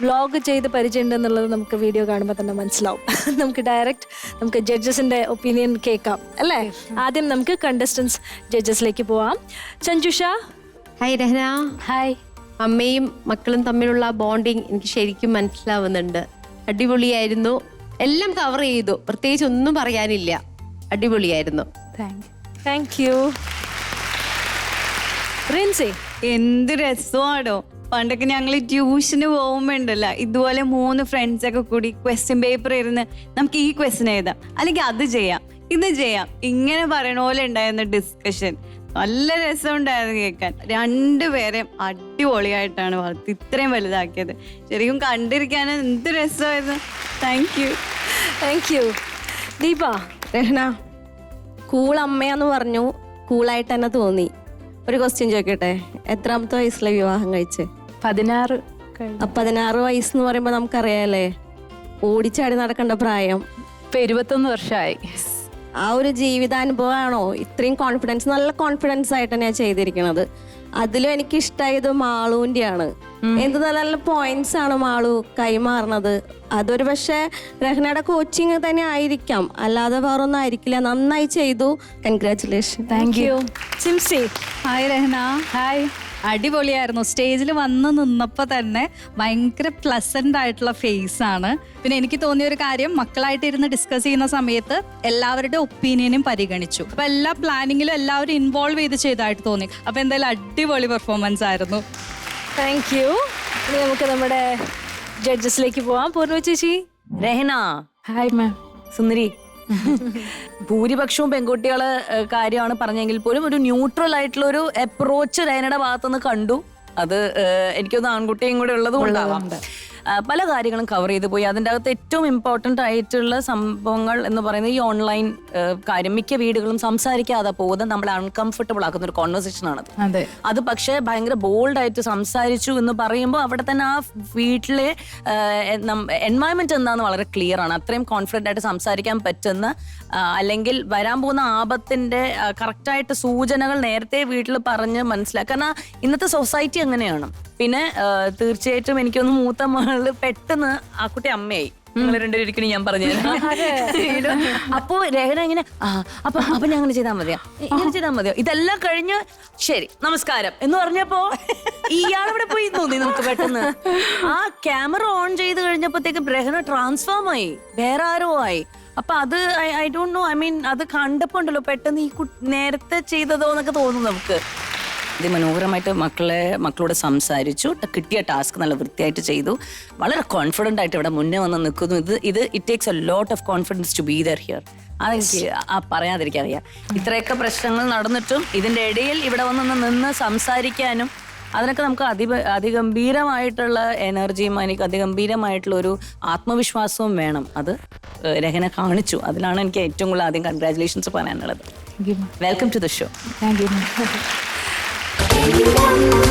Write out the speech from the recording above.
Vlog ചെയ്ത് പരിചയമുണ്ട് എന്നുള്ളത് നമുക്ക് വീഡിയോ കാണുമ്പോൾ തന്നെ മനസ്സിലാവും. നമുക്ക് ഡയറക്റ്റ് നമുക്ക് ജഡ്ജസിന്റെ ഒപ്പീനിയൻ കേൾക്കാം അല്ലേ? ആദ്യം നമുക്ക് കണ്ടസ്റ്റൻസ് ജഡ്ജസിലേക്ക് പോവാം. ചഞ്ജുഷ ഹായ് രഹന. ഹായ് അമ്മയും മക്കളും തമ്മിലുള്ള ബോണ്ടിങ് എനിക്ക് ശരിക്കും മനസ്സിലാവുന്നുണ്ട്. അടിപൊളിയായിരുന്നു. എല്ലാം കവർ ചെയ്തു. പ്രത്യേകിച്ച് ഒന്നും പറയാനില്ല. അടിപൊളിയായിരുന്നു. Thank you Rinsi. എന്ത് രസമാണോ പണ്ടൊക്കെ ഞങ്ങൾ ട്യൂഷന് പോകുമ്പോണ്ടല്ല ഇതുപോലെ മൂന്ന് ഫ്രണ്ട്സ് ഒക്കെ കൂടി ക്വസ്റ്റ്യൻ പേപ്പർ ഇരുന്ന് നമുക്ക് ഈ ക്വസ്റ്റ്യൻ എഴുതാം. അല്ലെങ്കിൽ അത് ചെയ്യാം ഇത് ചെയ്യാം. ഇങ്ങനെ പറയണ പോലെ ഉണ്ടായിരുന്ന ഡിസ്കഷൻ നല്ല രസമുണ്ടായിരുന്നു കേൾക്കാൻ. രണ്ടുപേരെയും അടിപൊളിയായിട്ടാണ് വളർത്തി ഇത്രയും വലുതാക്കിയത്. ശരിക്കും കണ്ടിരിക്കാൻ എന്ത് രസമായിരുന്നു. Thank you thank you Deepa Rahna. Cool അമ്മയാന്ന് പറഞ്ഞു. കൂളായിട്ട് തന്നെ തോന്നി. ഒരു ക്വസ്റ്റ്യൻ ചോദിക്കട്ടെ? എത്രാമത്തെ വയസ്സിലെ വിവാഹം കഴിച്ച്? പതിനാറ് അപ്പൊ വയസ്സ് എന്ന് പറയുമ്പോ നമുക്കറിയാലേ ഓടിച്ചാടി നടക്കേണ്ട പ്രായം. ഇപ്പൊ ഇരുപത്തൊന്ന് വർഷമായി ആ ഒരു ജീവിതാനുഭവമാണോ? ഇത്രയും കോൺഫിഡൻസ് നല്ല കോൺഫിഡൻസ് ആയിട്ട് ഞാൻ ചെയ്തിരിക്കുന്നത് അതിലും എനിക്ക് ഇഷ്ടമായത് മാളുവിന്റെയാണ് എന്ത് നല്ല നല്ല പോയിന്റ്സ് ആണ് മാളു കൈമാറുന്നത്. അതൊരു പക്ഷേ രഹ്നയുടെ കോച്ചിങ് തന്നെ ആയിരിക്കാം. അല്ലാതെ വേറൊന്നും ആയിരിക്കില്ല. നന്നായി ചെയ്തു. Congratulation thank you hi Rahna. Hi അടിപൊളിയായിരുന്നു. സ്റ്റേജിൽ വന്ന് നിന്നപ്പോൾ തന്നെ ഭയങ്കര പ്ലസന്റ് ആയിട്ടുള്ള ഫേസ് ആണ്. പിന്നെ എനിക്ക് തോന്നിയ ഒരു കാര്യം മക്കളായിട്ട് ഇരുന്ന് ഡിസ്കസ് ചെയ്യുന്ന സമയത്ത് എല്ലാവരുടെ ഒപ്പീനിയനും പരിഗണിച്ചു. അപ്പൊ എല്ലാ പ്ലാനിങ്ങിലും എല്ലാവരും ഇൻവോൾവ് ചെയ്ത് ചെയ്തതായിട്ട് തോന്നി. അപ്പൊ എന്തായാലും അടിപൊളി പെർഫോമൻസ് ആയിരുന്നു. താങ്ക് യു ഇനി നമുക്ക് നമ്മുടെ ജഡ്ജസിലേക്ക് പോവാം. പൂർണ ചേച്ചി. രഹന. ഹായ് മാം സുന്ദരി. ഭൂരിപക്ഷവും പെൺകുട്ടികളെ കാര്യമാണ് പറഞ്ഞെങ്കിൽ പോലും ഒരു ന്യൂട്രൽ ആയിട്ടുള്ള ഒരു അപ്രോച്ച് രഹനയുടെ ഭാഗത്തുനിന്ന് കണ്ടു. അത് എനിക്കൊന്ന് ആൺകുട്ടിയും കൂടെ ഉള്ളത് കൊണ്ടാവാം പല കാര്യങ്ങളും കവർ ചെയ്തു പോയി. അതിന്റെ അകത്ത് ഏറ്റവും ഇമ്പോർട്ടന്റ് ആയിട്ടുള്ള സംഭവങ്ങൾ എന്ന് പറയുന്നത് ഈ ഓൺലൈൻ കാര്യം. മിക്ക വീടുകളും സംസാരിക്കാതെ പോകുന്നത് നമ്മളെ അൺകംഫർട്ടബിൾ ആക്കുന്ന ഒരു കോൺവെർസേഷൻ ആണ് അതെ. പക്ഷേ ഭയങ്കര ബോൾഡായിട്ട് സംസാരിച്ചു എന്ന് പറയുമ്പോൾ അവിടെ തന്നെ ആ വീട്ടിലെ എൻവയൺമെന്റ് എന്താണെന്ന് വളരെ ക്ലിയർ ആണ്. അത്രയും കോൺഫിഡന്റ് ആയിട്ട് സംസാരിക്കാൻ പറ്റുന്ന അല്ലെങ്കിൽ വരാൻ പോകുന്ന ആപത്തിന്റെ കറക്റ്റായിട്ട് സൂചനകൾ നേരത്തെ വീട്ടിൽ പറഞ്ഞ് മനസ്സിലാക്കുക കാരണം ഇന്നത്തെ സൊസൈറ്റി അങ്ങനെയാണ്. പിന്നെ തീർച്ചയായിട്ടും എനിക്കൊന്ന് മൂത്ത മകൾ പെട്ടെന്ന് ആ കുട്ടി അമ്മയായി. നിങ്ങൾ രണ്ടുപേരും ഞാൻ പറഞ്ഞു അപ്പോ രഹന ഇങ്ങനെ അപ്പൊ അപ്പൊ ഞാൻ അങ്ങനെ ചെയ്താൽ മതിയോ? ഇങ്ങനെ ചെയ്താൽ മതിയോ? ഇതെല്ലാം കഴിഞ്ഞ് ശരി നമസ്കാരം എന്ന് പറഞ്ഞപ്പോ ഇയാളിവിടെ പോയി തോന്നി നമുക്ക് പെട്ടെന്ന്. ആ ക്യാമറ ഓൺ ചെയ്ത് കഴിഞ്ഞപ്പോഴത്തേക്ക് രഹന ട്രാൻസ്ഫോം ആയി വേറെ ആരോ ആയി. അപ്പൊ അത് I don't know I mean അത് കണ്ടപ്പോണ്ടല്ലോ പെട്ടെന്ന് ഈ നേരത്തെ ചെയ്തതോ എന്നൊക്കെ തോന്നുന്നു നമുക്ക്. അതിമനോഹരമായിട്ട് മക്കളെ മക്കളോട് സംസാരിച്ചു. ട്ട- കിട്ടിയ ടാസ്ക് നല്ല വൃത്തിയായിട്ട് ചെയ്തു. വളരെ കോൺഫിഡന്റ് ആയിട്ട് ഇവിടെ മുന്നേ വന്ന് നിൽക്കുന്നു. ഇത് ഇത് it takes a lot of confidence to be there here അതെനിക്ക് ആ പറയാതിരിക്കാൻ അറിയാം ഇത്രയൊക്കെ പ്രശ്നങ്ങൾ നടന്നിട്ടും ഇതിന്റെ ഇടയിൽ ഇവിടെ വന്ന് നിന്ന് സംസാരിക്കാനും അതിനൊക്കെ നമുക്ക് അതി അതിഗംഭീരമായിട്ടുള്ള എനർജിയും എനിക്ക് അതിഗംഭീരമായിട്ടുള്ള ഒരു ആത്മവിശ്വാസവും വേണം. അത് രഹന കാണിച്ചു. അതിലാണ് എനിക്ക് ഏറ്റവും കൂടുതൽ ആദ്യം കൺഗ്രാറ്റുലേഷൻസ് പറയാനുള്ളത്. Welcome to the show thank you Anyone?